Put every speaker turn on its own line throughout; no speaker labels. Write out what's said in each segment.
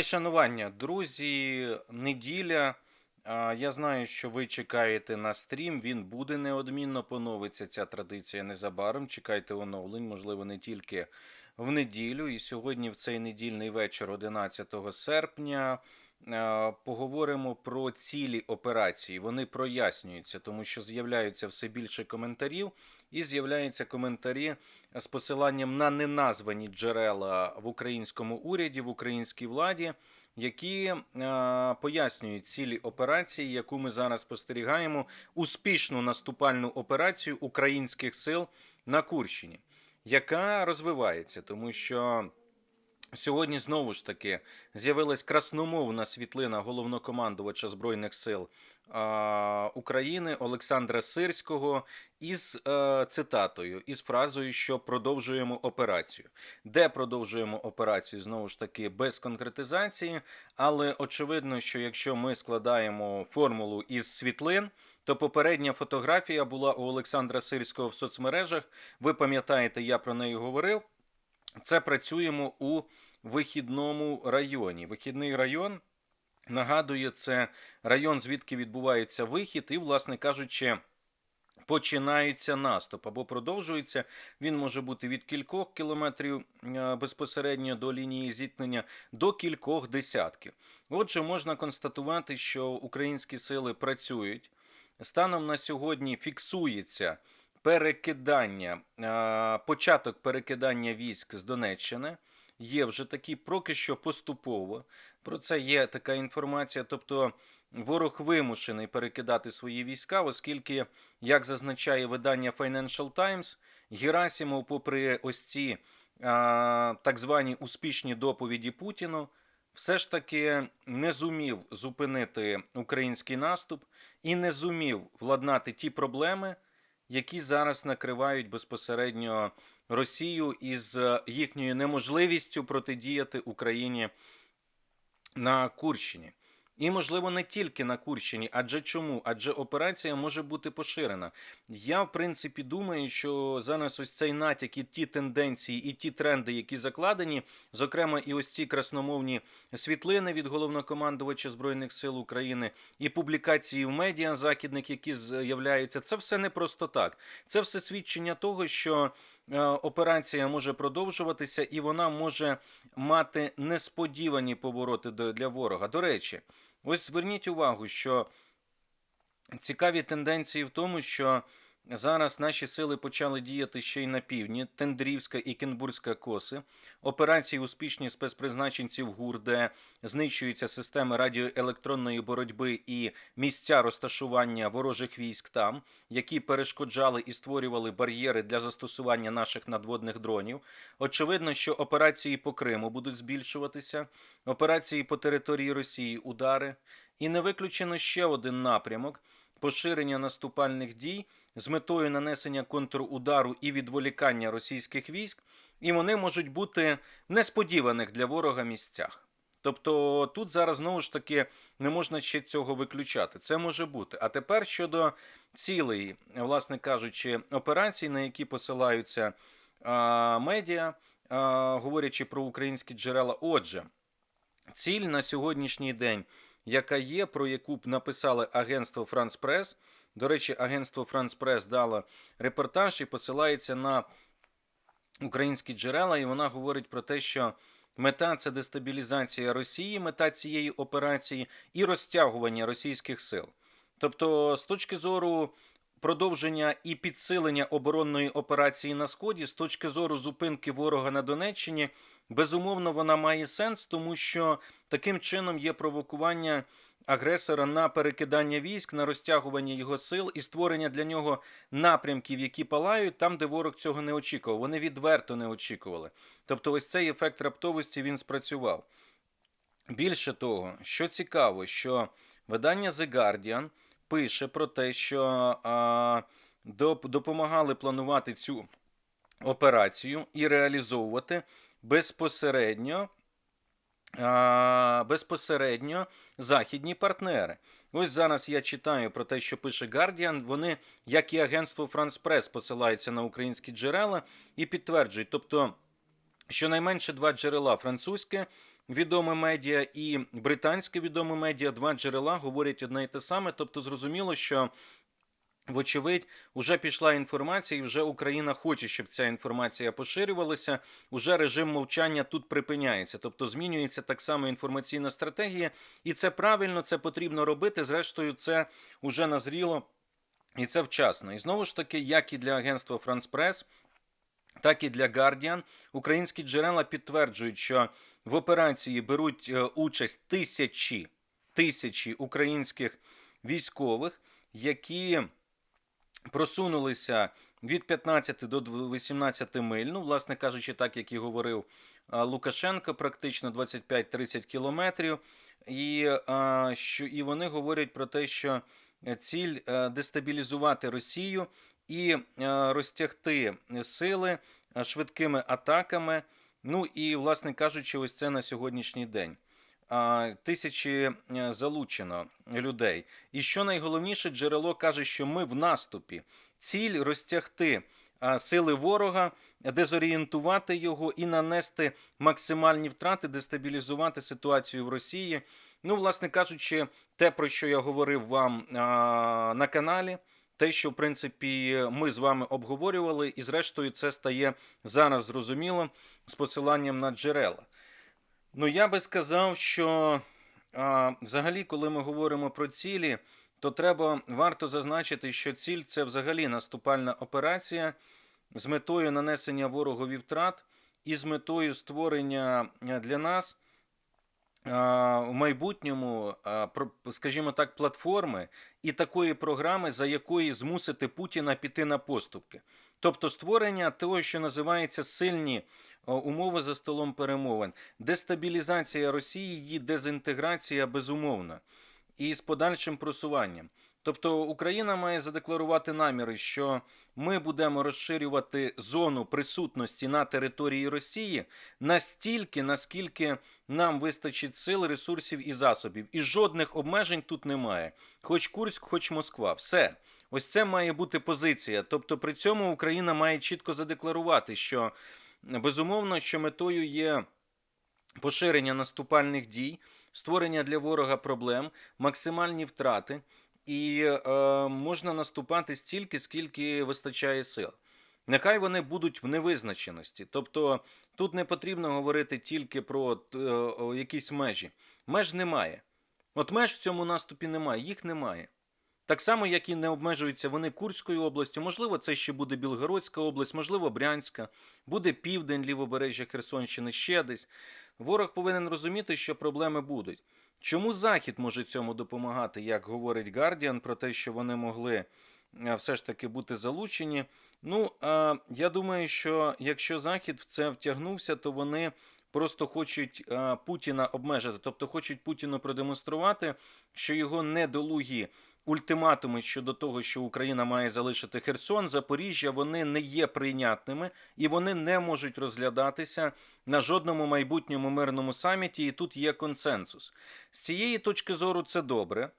Шанування, друзі, неділя. Я знаю, що ви чекаєте на стрім. Він буде неодмінно поновиться ця традиція незабаром. Чекайте оновлень, можливо, не тільки в неділю. І сьогодні, в цей недільний вечір, 11 серпня, поговоримо про цілі операції. Вони прояснюються, тому що з'являються все більше коментарів, і з'являються коментарі з посиланням на неназвані джерела в українському уряді, в українській владі, які е, пояснюють цілі операції, яку ми зараз спостерігаємо, успішну наступальну операцію українських сил на Курщині, яка розвивається, тому що. Сьогодні знову ж таки з'явилась красномовна світлина головнокомандувача Збройних сил а, України Олександра Сирського із е, цитатою, із фразою, що продовжуємо операцію. Де продовжуємо операцію? Знову ж таки, без конкретизації, але очевидно, що якщо ми складаємо формулу із світлин. То попередня фотографія була у Олександра Сирського в соцмережах. Ви пам'ятаєте, я про неї говорив. Це працюємо у вихідному районі. Вихідний район нагадує, це район, звідки відбувається вихід, і, власне кажучи. Починається наступ або продовжується. Він може бути від кількох кілометрів е, безпосередньо до лінії зіткнення до кількох десятків. Отже, можна констатувати, що українські сили працюють. Станом на сьогодні фіксується перекидання, е, початок перекидання військ з Донеччини. Є вже такі, поки що поступово. Про це є така інформація. Тобто ворог вимушений перекидати свої війська, оскільки, як зазначає видання Financial Times, Герасимов, попри ось ці а, так звані успішні доповіді Путіну, все ж таки не зумів зупинити український наступ і не зумів владнати ті проблеми, які зараз накривають безпосередньо Росію із їхньою неможливістю протидіяти Україні на Курщині. І, можливо, не тільки на Курщині. Адже чому? Адже операція може бути поширена. Я, в принципі, думаю, що зараз ось цей натяк і ті тенденції, і ті тренди, які закладені, зокрема, і ось ці красномовні світлини від головнокомандувача Збройних сил України, і публікації в медіа західних, які з'являються, це все не просто так. Це все свідчення того, що. е, Операція може продовжуватися і вона може мати несподівані повороти для ворога. До речі, ось зверніть увагу, що цікаві тенденції в тому, що зараз наші сили почали діяти ще й на півдні, Тендрівська і Кенбурзька коси, операції успішні спецпризначенців ГУР, де знищуються системи радіоелектронної боротьби і місця розташування ворожих військ там, які перешкоджали і створювали бар'єри для застосування наших надводних дронів. Очевидно, що операції по Криму будуть збільшуватися, операції по території Росії удари, і не виключено ще один напрямок поширення наступальних дій з метою нанесення контрудару і відволікання російських військ, і вони можуть бути в несподіваних для ворога місцях. Тобто тут зараз знову ж таки не можна ще цього виключати. Це може бути. А тепер щодо цілей, власне кажучи, операцій, на які посилаються а, медіа, а, говорячи про українські джерела. Отже, ціль на сьогоднішній день, яка є, про яку б написали агентство France Press, до речі, агентство France Press дало репортаж і посилається на українські джерела, і вона говорить про те, що мета це дестабілізація Росії, мета цієї операції і розтягування російських сил. Тобто, з точки зору продовження і підсилення оборонної операції на сході, з точки зору зупинки ворога на Донеччині, безумовно, вона має сенс, тому що таким чином є провокування агресора на перекидання військ, на розтягування його сил і створення для нього напрямків, які палають там, де ворог цього не очікував. Вони відверто не очікували. Тобто, ось цей ефект раптовості він спрацював. Більше того, що цікаво, що видання The Guardian пише про те, що а, допомагали планувати цю операцію і реалізовувати безпосередньо, безпосередньо західні партнери. Ось зараз я читаю про те, що пише Guardian. Вони, як і агентство France Press, посилаються на українські джерела і підтверджують, тобто. Щонайменше два джерела французьке відоме медіа і британське відоме медіа, два джерела говорять одне і те саме. Тобто, зрозуміло, що. Вочевидь, вже пішла інформація, і вже Україна хоче, щоб ця інформація поширювалася. Уже режим мовчання тут припиняється, тобто змінюється так само інформаційна стратегія, і це правильно, це потрібно робити. Зрештою, це вже назріло і це вчасно. І знову ж таки, як і для агентства France Press, так і для Guardian, українські джерела підтверджують, що в операції беруть е, участь тисячі тисячі українських військових, які просунулися від 15 до 18 миль. Ну, власне кажучи, так як і говорив Лукашенко, практично 25-30 кілометрів. І, що, і вони говорять про те, що ціль е, дестабілізувати Росію і е, розтягти сили е, швидкими атаками. Ну і, власне кажучи, ось це на сьогоднішній день. Тисячі е, залучено людей. І що найголовніше, джерело каже, що ми в наступі. Ціль розтягти сили ворога, дезорієнтувати його і нанести максимальні втрати, дестабілізувати ситуацію в Росії. Ну, власне кажучи, те, про що я говорив вам на каналі. Те, що в принципі ми з вами обговорювали, і зрештою це стає зараз зрозуміло з посиланням на джерела. Ну, я би сказав, що а, взагалі, коли ми говоримо про цілі, то треба варто зазначити, що ціль це взагалі наступальна операція з метою нанесення ворогові втрат і з метою створення для нас а, в майбутньому, а, про- скажімо так, платформи і такої програми, за якої змусити Путіна піти на поступки. Тобто створення того, що називається сильні умови за столом перемовин, дестабілізація Росії, її дезінтеграція безумовна і з подальшим просуванням. Тобто Україна має задекларувати наміри, що ми будемо розширювати зону присутності на території Росії настільки, наскільки нам вистачить сил, ресурсів і засобів. І жодних обмежень тут немає. Хоч Курськ, хоч Москва. Все. Ось це має бути позиція. Тобто, при цьому Україна має чітко задекларувати, що безумовно, що метою є поширення наступальних дій, створення для ворога проблем, максимальні втрати, і е, можна наступати стільки, скільки вистачає сил. Нехай вони будуть в невизначеності. Тобто тут не потрібно говорити тільки про е, якісь межі. Меж немає. От меж в цьому наступі немає, їх немає. Так само, як і не обмежуються вони Курською областю, можливо, це ще буде Білгородська область, можливо, Брянська, буде південь, лівобережжя Херсонщини, ще десь. Ворог повинен розуміти, що проблеми будуть. Чому Захід може цьому допомагати, як говорить Guardian, про те, що вони могли е, все ж таки бути залучені? Ну, е, я думаю, що якщо Захід в це втягнувся, то вони просто хочуть е, Путіна обмежити, тобто хочуть Путіну продемонструвати, що його недолугі ультиматуми щодо того, що Україна має залишити Херсон, Запоріжжя, вони не є прийнятними і вони не можуть розглядатися на жодному майбутньому мирному саміті. І тут є консенсус. З цієї точки зору це добре.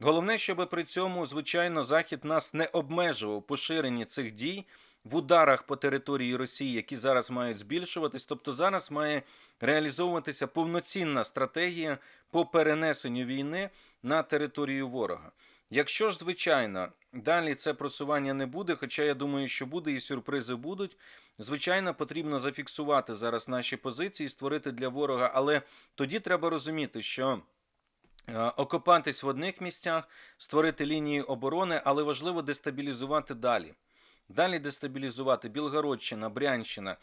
Головне, щоб при цьому, звичайно, Захід нас не обмежував поширенні цих дій в ударах по території Росії, які зараз мають збільшуватись. Тобто зараз має реалізовуватися повноцінна стратегія по перенесенню війни на територію ворога. Якщо ж, звичайно, далі це просування не буде, хоча я думаю, що буде і сюрпризи будуть. Звичайно, потрібно зафіксувати зараз наші позиції, створити для ворога, але тоді треба розуміти, що. е, Окопатись в одних місцях, створити лінії оборони, але важливо дестабілізувати далі. Далі дестабілізувати Білгородщина, Брянщина,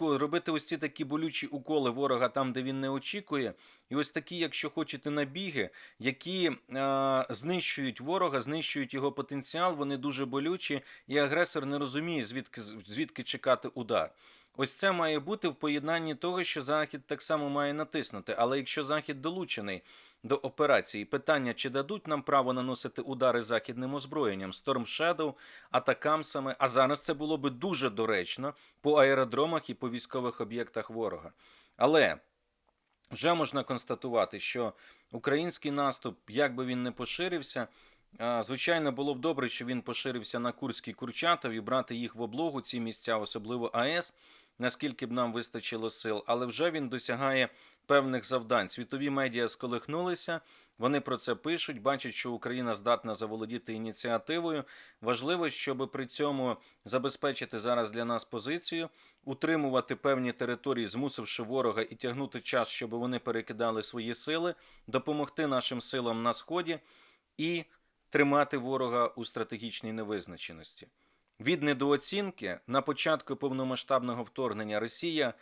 робити ось ці такі болючі уколи ворога там, де він не очікує, і ось такі, якщо хочете, набіги, які е, знищують ворога, знищують його потенціал, вони дуже болючі, і агресор не розуміє, звідки, звідки чекати удар. Ось це має бути в поєднанні того, що Захід так само має натиснути. Але якщо Захід долучений до операції, питання, чи дадуть нам право наносити удари західним озброєнням, Storm Shadow, атакамсами, а зараз це було би дуже доречно по аеродромах і по військових об'єктах ворога. Але вже можна констатувати, що український наступ, як би він не поширився, звичайно, було б добре, що він поширився на Курський Курчатов брати їх в облогу, ці місця, особливо АЕС, наскільки б нам вистачило сил, але вже він досягає певних завдань. Світові медіа сколихнулися. Вони про це пишуть, бачать, що Україна здатна заволодіти ініціативою. Важливо, щоб при цьому забезпечити зараз для нас позицію, утримувати певні території, змусивши ворога і тягнути час, щоб вони перекидали свої сили, допомогти нашим силам на сході і тримати ворога у стратегічній невизначеності. Від недооцінки на початку повномасштабного вторгнення Росія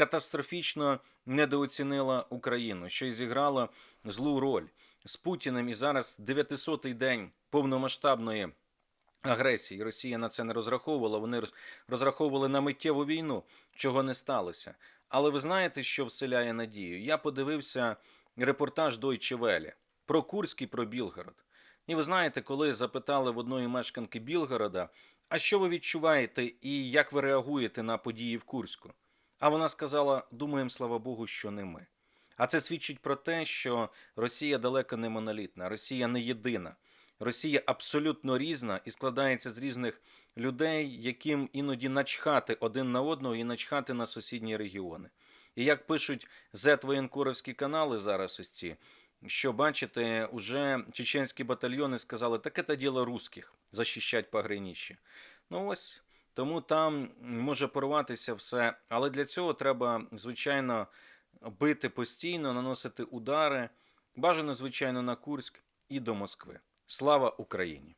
катастрофічно недооцінила Україну, що й зіграла злу роль з Путіним. І зараз 900-й день повномасштабної агресії. Росія на це не розраховувала. Вони роз- розраховували на миттєву війну, чого не сталося. Але ви знаєте, що вселяє надію? Я подивився репортаж Deutsche Welle про Курськ і про Білгород. І ви знаєте, коли запитали в одної мешканки Білгорода, а що ви відчуваєте і як ви реагуєте на події в Курську? А вона сказала: думаємо, слава Богу, що не ми. А це свідчить про те, що Росія далеко не монолітна, Росія не єдина. Росія абсолютно різна і складається з різних людей, яким іноді начхати один на одного і начхати на сусідні регіони. І як пишуть зет-воєнкоровські канали зараз ось ці, що бачите, уже чеченські батальйони сказали, так це діло русських захищать пограничі. Ну ось тому там може порватися все. Але для цього треба, звичайно, бити постійно, наносити удари. Бажано, звичайно, на Курськ і до Москви. Слава Україні!